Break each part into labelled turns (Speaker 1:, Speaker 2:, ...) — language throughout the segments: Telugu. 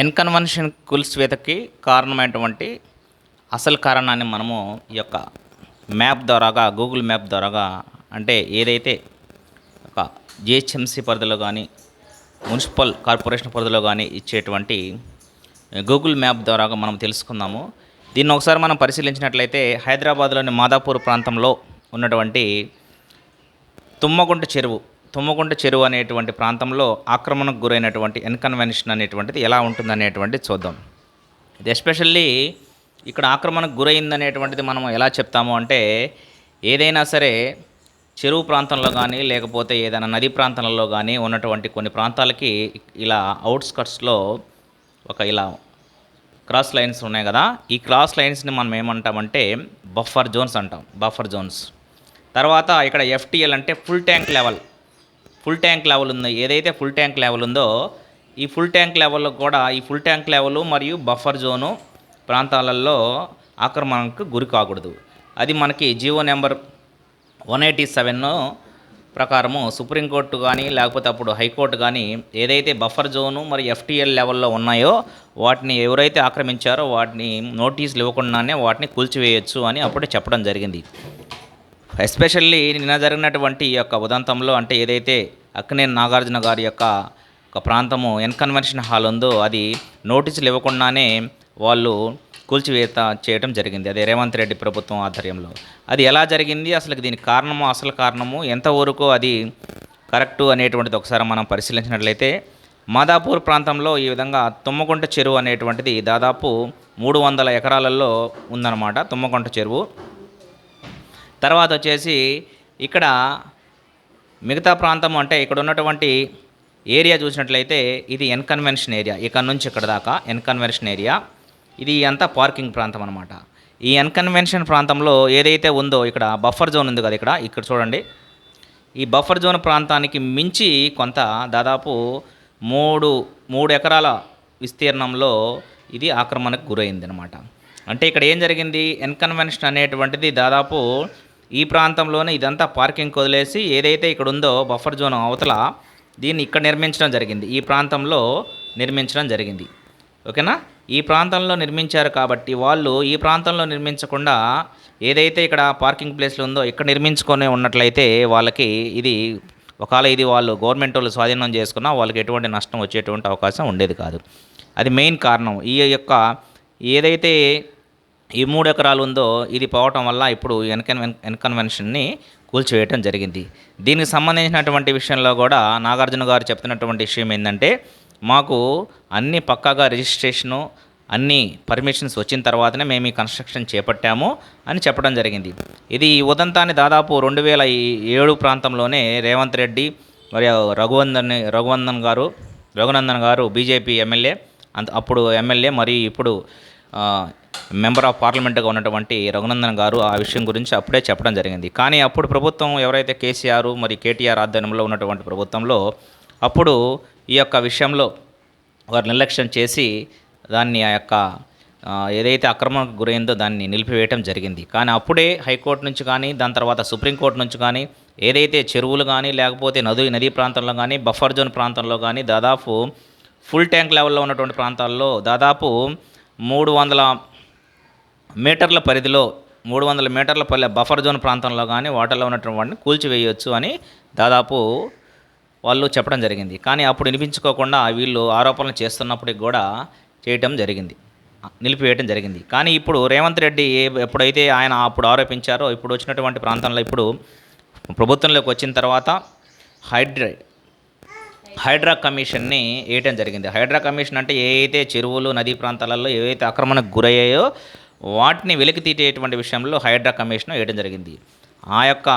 Speaker 1: ఎన్కన్వెన్షన్ కూల్స్వేతకి కారణమైనటువంటి అసలు కారణాన్ని మనము ఈ యొక్క మ్యాప్ ద్వారాగా గూగుల్ మ్యాప్ ద్వారాగా అంటే ఏదైతే ఒక జిహెచ్ఎంసీ పరిధిలో కానీ మున్సిపల్ కార్పొరేషన్ పరిధిలో కానీ ఇచ్చేటువంటి గూగుల్ మ్యాప్ ద్వారాగా మనం తెలుసుకుందాము. దీన్ని ఒకసారి మనం పరిశీలించినట్లయితే హైదరాబాద్లోని మాదాపూర్ ప్రాంతంలో ఉన్నటువంటి తుమ్మగుంట చెరువు తుమ్మగుంట చెరువు అనేటువంటి ప్రాంతంలో ఆక్రమణకు గురైనటువంటి ఎన్కన్వెన్షన్ అనేటువంటిది ఎలా ఉంటుందనేటువంటిది చూద్దాం. ఇది ఎస్పెషల్లీ ఇక్కడ ఆక్రమణకు గురైందనేటువంటిది మనం ఎలా చెప్తాము అంటే ఏదైనా సరే చెరువు ప్రాంతంలో కానీ లేకపోతే ఏదైనా నది ప్రాంతాలలో కానీ ఉన్నటువంటి కొన్ని ప్రాంతాలకి ఇలా అవుట్స్కట్స్లో ఒక ఇలా క్రాస్ లైన్స్ ఉన్నాయి కదా ఈ క్రాస్ లైన్స్ని మనం ఏమంటామంటే బఫర్ జోన్స్ అంటాం బఫర్ జోన్స్. తర్వాత ఇక్కడ ఎఫ్టిఎల్ అంటే full tank level. Full tank level ఉందో. ఏదైతే ఫుల్ ట్యాంక్ లెవెల్ ఉందో ఈ ఫుల్ ట్యాంక్ లెవెల్లో కూడా ఈ ఫుల్ ట్యాంక్ లెవెల్ మరియు బఫర్ జోను ప్రాంతాలలో ఆక్రమణకు గురి కాకూడదు. అది మనకి GO number one eighty seven ప్రకారము సుప్రీంకోర్టు కానీ లేకపోతే అప్పుడు హైకోర్టు కానీ ఏదైతే బఫర్ జోను మరి ఎఫ్టీఎల్ లెవెల్లో ఉన్నాయో వాటిని ఎవరైతే ఆక్రమించారో వాటిని నోటీసులు ఇవ్వకుండానే వాటిని కూల్చివేయచ్చు అని అప్పుడే చెప్పడం జరిగింది. ఎస్పెషల్లీ నిన్న జరిగినటువంటి యొక్క ఉదంతంలో అంటే ఏదైతే అక్కనే నాగార్జున గారి యొక్క ఒక ప్రాంతము ఎన్కన్వెన్షన్ హాల్ ఉందో అది నోటీసులు ఇవ్వకుండానే వాళ్ళు కూల్చివేత చేయడం జరిగింది. అదే రేవంత్ రెడ్డి ప్రభుత్వం ఆధ్వర్యంలో. అది ఎలా జరిగింది? అసలు దీనికి కారణము అసలు కారణము ఎంతవరకు అది కరెక్టు అనేటువంటిది ఒకసారి మనం పరిశీలించినట్లయితే మాదాపూర్ ప్రాంతంలో ఈ విధంగా తుమ్మకుంట చెరువు అనేటువంటిది దాదాపు మూడు వందల ఎకరాలలో ఉందన్నమాట. తుమ్మకుంట చెరువు. తర్వాత వచ్చేసి ఇక్కడ మిగతా ప్రాంతం అంటే ఇక్కడ ఉన్నటువంటి ఏరియా చూసినట్లయితే ఇది ఎన్కన్వెన్షన్ ఏరియా. ఇక్కడ నుంచి ఇక్కడ దాకా ఎన్కన్వెన్షన్ ఏరియా. ఇది అంతా పార్కింగ్ ప్రాంతం అనమాట ఈ ఎన్కన్వెన్షన్ ప్రాంతంలో ఏదైతే ఉందో ఇక్కడ బఫర్ జోన్ ఉంది కదా ఇక్కడ ఇక్కడ చూడండి. ఈ బఫర్ జోన్ ప్రాంతానికి మించి కొంత దాదాపు మూడు మూడు ఎకరాల విస్తీర్ణంలో ఇది ఆక్రమణకు గురైంది అనమాట అంటే ఇక్కడ ఏం జరిగింది? ఎన్కన్వెన్షన్ అనేటువంటిది దాదాపు ఈ ప్రాంతంలోనే ఇదంతా పార్కింగ్ వదిలేసి ఏదైతే ఇక్కడ ఉందో బఫర్ జోన్ అవతల దీన్ని ఇక్కడ నిర్మించడం జరిగింది. ఈ ప్రాంతంలో నిర్మించడం జరిగింది. ఓకేనా? ఈ ప్రాంతంలో నిర్మించారు కాబట్టి వాళ్ళు ఈ ప్రాంతంలో నిర్మించకుండా ఏదైతే ఇక్కడ పార్కింగ్ ప్లేస్లు ఉందో ఇక్కడ నిర్మించుకొని ఉన్నట్లయితే వాళ్ళకి ఇది ఒకవేళ ఇది వాళ్ళు గవర్నమెంట్ వాళ్ళు స్వాధీనం చేసుకున్నా వాళ్ళకి ఎటువంటి నష్టం వచ్చేటువంటి అవకాశం ఉండేది కాదు. అది మెయిన్ కారణం. ఈ యొక్క ఏదైతే ఈ మూడు ఎకరాలు ఉందో ఇది పోవటం వల్ల ఇప్పుడు ఎన్కన్వెన్ ఎన్కన్వెన్షన్ని కూల్చివేయటం జరిగింది. దీనికి సంబంధించినటువంటి విషయంలో కూడా నాగార్జున గారు చెప్తున్నటువంటి విషయం ఏంటంటే మాకు అన్ని పక్కాగా రిజిస్ట్రేషను అన్ని పర్మిషన్స్ వచ్చిన తర్వాతనే మేము ఈ కన్స్ట్రక్షన్ చేపట్టాము అని చెప్పడం జరిగింది. ఇది ఈ ఉదంతాన్ని దాదాపు రెండు వేల ఏడు ప్రాంతంలోనే రేవంత్ రెడ్డి మరియు రఘువందన్ రఘువందన్ గారు రఘునందన్ గారు బీజేపీ ఎమ్మెల్యే అంత అప్పుడు ఎమ్మెల్యే మరియు ఇప్పుడు మెంబర్ ఆఫ్ పార్లమెంట్గా ఉన్నటువంటి రఘునందన్ గారు ఆ విషయం గురించి అప్పుడే చెప్పడం జరిగింది. కానీ అప్పుడు ప్రభుత్వం ఎవరైతే కేసీఆర్ మరి కేటీఆర్ ఆధ్వర్యంలో ఉన్నటువంటి ప్రభుత్వంలో అప్పుడు ఈ యొక్క విషయంలో వారు నిర్లక్ష్యం చేసి దాన్ని ఆ యొక్క ఏదైతే అక్రమం గురైందో దాన్ని నిలిపివేయటం జరిగింది. కానీ అప్పుడే హైకోర్టు నుంచి కానీ దాని తర్వాత సుప్రీంకోర్టు నుంచి కానీ ఏదైతే చెరువులు కానీ లేకపోతే నది నదీ ప్రాంతంలో కానీ బఫర్ జోన్ ప్రాంతంలో కానీ దాదాపు ఫుల్ ట్యాంక్ లెవెల్లో ఉన్నటువంటి ప్రాంతాల్లో దాదాపు మూడు వందల మీటర్ల పరిధిలో మూడు వందల మీటర్ల పల్లె బఫర్ జోన్ ప్రాంతంలో కానీ వాటర్లో ఉన్నటువంటి వాటిని కూల్చివేయవచ్చు అని దాదాపు వాళ్ళు చెప్పడం జరిగింది. కానీ అప్పుడు వినిపించుకోకుండా వీళ్ళు ఆరోపణలు చేస్తున్నప్పటికి కూడా చేయటం జరిగింది. నిలిపివేయటం జరిగింది. కానీ ఇప్పుడు రేవంత్ రెడ్డి ఎప్పుడైతే ఆయన అప్పుడు ఆరోపించారో ఇప్పుడు వచ్చినటువంటి ప్రాంతంలో ఇప్పుడు ప్రభుత్వంలోకి వచ్చిన తర్వాత హైడ్రా హైడ్రా కమిషన్ని వేయటం జరిగింది. హైడ్రా కమిషన్ అంటే ఏవైతే చెరువులు నదీ ప్రాంతాలలో ఏవైతే ఆక్రమణకు గురయ్యాయో వాటిని వెలికి తీసేటువంటి విషయంలో హైడ్రా కమిషన్ వేయడం జరిగింది. ఆ యొక్క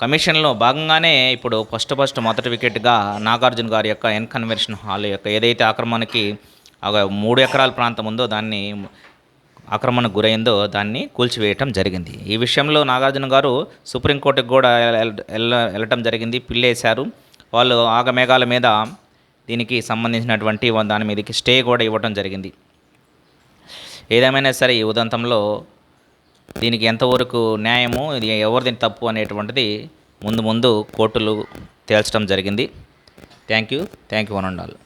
Speaker 1: కమిషన్లో భాగంగానే ఇప్పుడు ఫస్ట్ ఫస్ట్ మొదటి వికెట్గా నాగార్జున గారి యొక్క ఎన్ కన్వెన్షన్ హాల్ యొక్క ఏదైతే ఆక్రమణకి ఒక మూడు ఎకరాల ప్రాంతం ఉందో దాన్ని ఆక్రమణకు గురైందో దాన్ని కూల్చివేయటం జరిగింది. ఈ విషయంలో నాగార్జున గారు సుప్రీంకోర్టుకు కూడా వెళ్ళటం జరిగింది. పిల్లేశారు. వాళ్ళు ఆగమేఘాల మీద దీనికి సంబంధించినటువంటి దాని మీదకి స్టే కూడా ఇవ్వటం జరిగింది. ఏదేమైనా సరే ఈ ఉదంతంలో దీనికి ఎంతవరకు న్యాయము ఇది ఎవరిది తప్పు అనేటువంటిది ముందు ముందు కోర్టులు తేల్చడం జరిగింది. Thank you thank you one and all